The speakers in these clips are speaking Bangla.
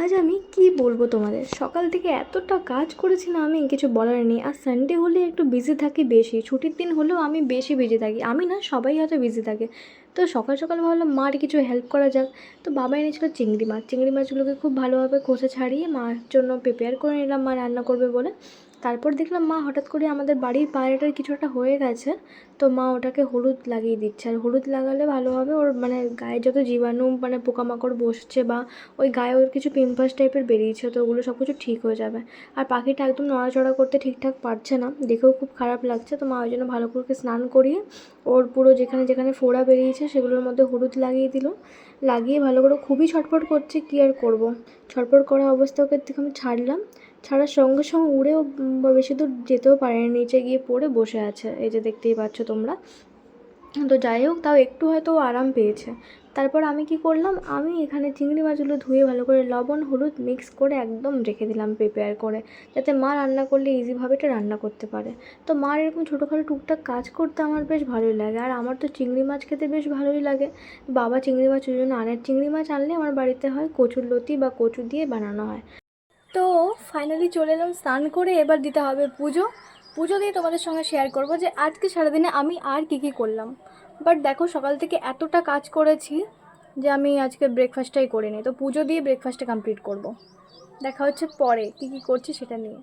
আজ আমি কি বলব তোমাদের? সকাল থেকে এতটা কাজ করেছি না আমি, কিছু বলার নেই। আর সানডে হলে একটু বিজি থাকি বেশি। ছুটির দিন হলেও আমি বেশি বিজি থাকি। আমি না, সবাই হয়তো বিজি থাকে। তো সকাল সকাল ভাবলাম, মার কিছু হেল্প করা যাক। তো বাবা এনেছিল চিংড়ি মাছ। চিংড়ি মাছগুলোকে খুব ভালোভাবে কষে ছাড়িয়ে মার জন্য প্রিপেয়ার করে নিলাম, মা রান্না করবে বলে। তারপর দেখলাম মা হঠাৎ করে আমাদের বাড়ির পায়রাটার কিছু একটা হয়ে গেছে। তো মা ওটাকে হলুদ লাগিয়ে দিচ্ছে। আর হলুদ লাগালে ভালো হবে, ওর মানে গায়ে যত জীবাণু মানে পোকামাকড় বসছে বা ওই গায়ে ওর কিছু পিম্পাস টাইপের বেরিয়েছে, তো ওগুলো সব কিছু ঠিক হয়ে যাবে। আর পাখিটা একদম নড়াচড়া করতে ঠিকঠাক পারছে না, দেখেও খুব খারাপ লাগছে। তো মা ওই জন্য ভালো করে স্নান করিয়ে ওর পুরো যেখানে যেখানে ফোড়া বেরিয়েছে সেগুলোর মধ্যে হলুদ লাগিয়ে দিল। লাগিয়ে ভালো করে খুবই ছটফট করছে, কী আর করব? ছটফট করা অবস্থা ওকে আমি ছাড়লাম। ছাড়ার সঙ্গে সঙ্গে উড়েও বা বেশি দূর যেতেও পারেনি, নিচে গিয়ে পড়ে বসে আছে। এই যে দেখতেই পাচ্ছ তোমরা। তো যাই হোক, তাও একটু হয়তো আরাম পেয়েছে। তারপর আমি কি করলাম? আমি এখানে চিংড়ি মাছগুলো ধুয়ে ভালো করে লবণ, হলুদ মিক্স করে একদম রেখে দিলাম প্রিপেয়ার করে, যাতে মা রান্না করলে ইজিভাবে এটা রান্না করতে পারে। তো মার এরকম ছোটোখাটো টুকটাক কাজ করতে আমার বেশ ভালোই লাগে, আর আমার তো চিংড়ি মাছ খেতে বেশ ভালোই লাগে। বাবা চিংড়ি মাছ ওই জন্য আনের চিংড়ি মাছ আনলে আমার বাড়িতে হয় কচুর লতি বা কচু দিয়ে বানানো হয়। তো ফাইনালি চলে এলাম স্নান করে, এবার দিতে হবে পুজো। পুজো দিয়ে তোমাদের সঙ্গে শেয়ার করব যে আজকে সারাদিনে আমি আর কী কী করলাম। বাট দেখো, সকাল থেকে এতটা কাজ করেছি যে আমি আজকে ব্রেকফাস্টটাই করিনি। তো পুজো দিয়ে ব্রেকফাস্টটা কমপ্লিট করব। দেখা হচ্ছে পরে কী কী করছি সেটা নিয়ে।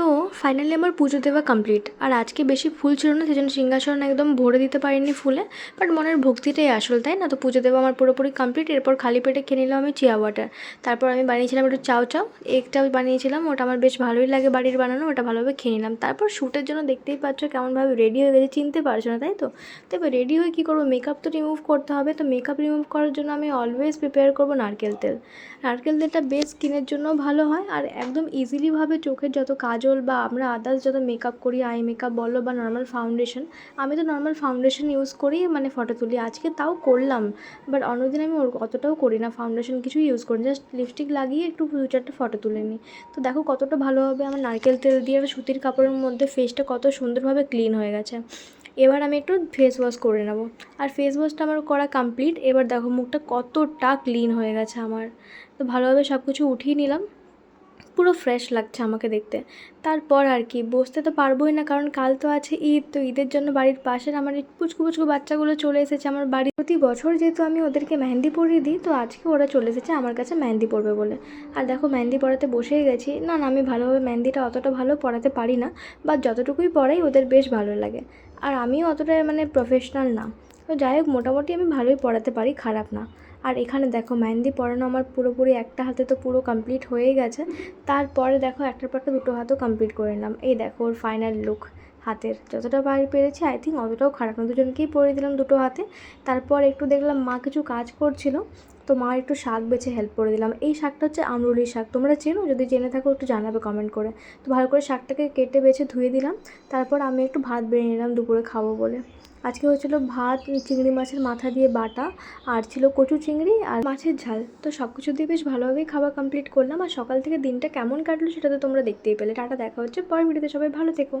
তো ফাইনালি আমার পুজো দেওয়া কমপ্লিট আর আজকে বেশি ফুল ছিল না, সেজন্য সিংহাসন একদম ভরে দিতে পারিনি ফুলে। বাট মনের ভক্তিটাই আসল, তাই না? তো পুজো দেওয়া আমার পুরোপুরি কমপ্লিট এরপর খালি পেটে খেয়ে নিলাম আমি চিয়া ওয়াটার তারপর আমি বানিয়েছিলাম একটু চাউ চাউ এগটাও বানিয়েছিলাম, ওটা আমার বেশ ভালোই লাগে বাড়ির বানানো, ওটা ভালোভাবে খেয়ে নিলাম। তারপর শ্যুটের জন্য দেখতেই পাচ্ছ কেমনভাবে রেডি হয়ে গেছে, চিনতে পারছ না, তাই তো? তো এবার রেডি হয়ে কী করব? মেকআপ তো রিমুভ করতে হবে, তো মেকআপ রিমুভ করার জন্য আমি অলওয়েজ প্রিপেয়ার করব নারকেল তেল। নারকেল তেলটা বেশ স্কিনের জন্য ভালো হয়, আর একদম ইজিলিভাবে চোখের যত কাজল বা আমরা আদার্স যত মেকআপ করি আই মেকআপ বলো বা নর্মাল ফাউন্ডেশন আমি তো নর্মাল ফাউন্ডেশন ইউজ করি মানে ফটো তুলি। আজকে তাও করলাম বাট অন্যদিন আমি ওর- অতটাও করি না। ফাউন্ডেশন কিছুই ইউজ করি জাস্ট লিপস্টিক লাগিয়ে একটু দু চারটে ফটো তুলে নিই। তো দেখো কতটা ভালো হবে আমার নারকেল তেল দিয়ে সুতির কাপড়ের মধ্যে ফেসটা কত সুন্দরভাবে ক্লিন হয়ে গেছে। এবার আমি একটু ফেস ওয়াশ করে নেব। আর ফেস ওয়াশটা আমার করা কমপ্লিট এবার দেখো মুখটা কতটা ক্লিন হয়ে গেছে আমার। তো ভালোভাবে সব কিছু উঠিয়ে নিলাম। পুরো ফ্রেশ লাগছে আমাকে দেখতে। তারপর আর কি, বসতে তো পারবোই না, কারণ কাল তো আছে ঈদ, তো ঈদের জন্য বাড়ির পাশের আমার পুচকু পুচকু বাচ্চাগুলো চলে এসেছে। আমার বাড়ি প্রতি বছর যেহেতু আমি ওদেরকে মেহেন্দি পরিয়ে দিই, তো আজকে ওরা চলে এসেছে আমার কাছে মেহেন্দি পরবে বলে। আর দেখো মেহেন্দি পড়াতে বসেই গেছি। না না, আমি ভালোভাবে মেহেন্দিটা অতটা ভালো পড়াতে পারি না বা যতটুকুই পড়াই ওদের বেশ ভালো লাগে। আর আমিও অতটা মানে প্রফেশনাল না। তো যাই হোক, মোটামুটি আমি ভালোই পড়াতে পারি, খারাপ না। আর এখানে দেখো মেহেন্দি পড়ানো আমার পুরোপুরি একটা হাতে তো পুরো কমপ্লিট হয়ে গেছে। তারপরে দেখো একটার পর একটা দুটো হাতও কমপ্লিট করে নিলাম। এই দেখো ওর ফাইনাল লুক হাতের। যতটা পারি পেরেছি আই থিঙ্ক অতটাও খারাপ না। দুজনকেই পরিয়ে দিলাম দুটো হাতে। তারপর একটু দেখলাম মা কিছু কাজ করছিল, তো মা একটু শাক বেছে হেল্প করে দিলাম। এই শাকটা হচ্ছে আমরুলি শাক। তোমরা চেনো? যদি জেনে থাকো, একটু জানাবে কমেন্ট করে। তো ভালো করে শাকটাকে কেটে বেছে ধুয়ে দিলাম। তারপর আমি একটু ভাত বেড়ে নিলাম দুপুরে খাব বলে। আজকে হয়েছিল ভাত, চিংড়ি মাছের মাথা দিয়ে বাটা, আর ছিল কচু চিংড়ি আর মাছের ঝাল। তো সব কিছু দিয়ে বেশ ভালোভাবেই খাবার কমপ্লিট করলাম। আর সকাল থেকে দিনটা কেমন কাটলো সেটা তো তোমরা দেখতেই পেলে। টাটা, দেখা হচ্ছে পরের ভিডিওতে। সবাই ভালো থেকো।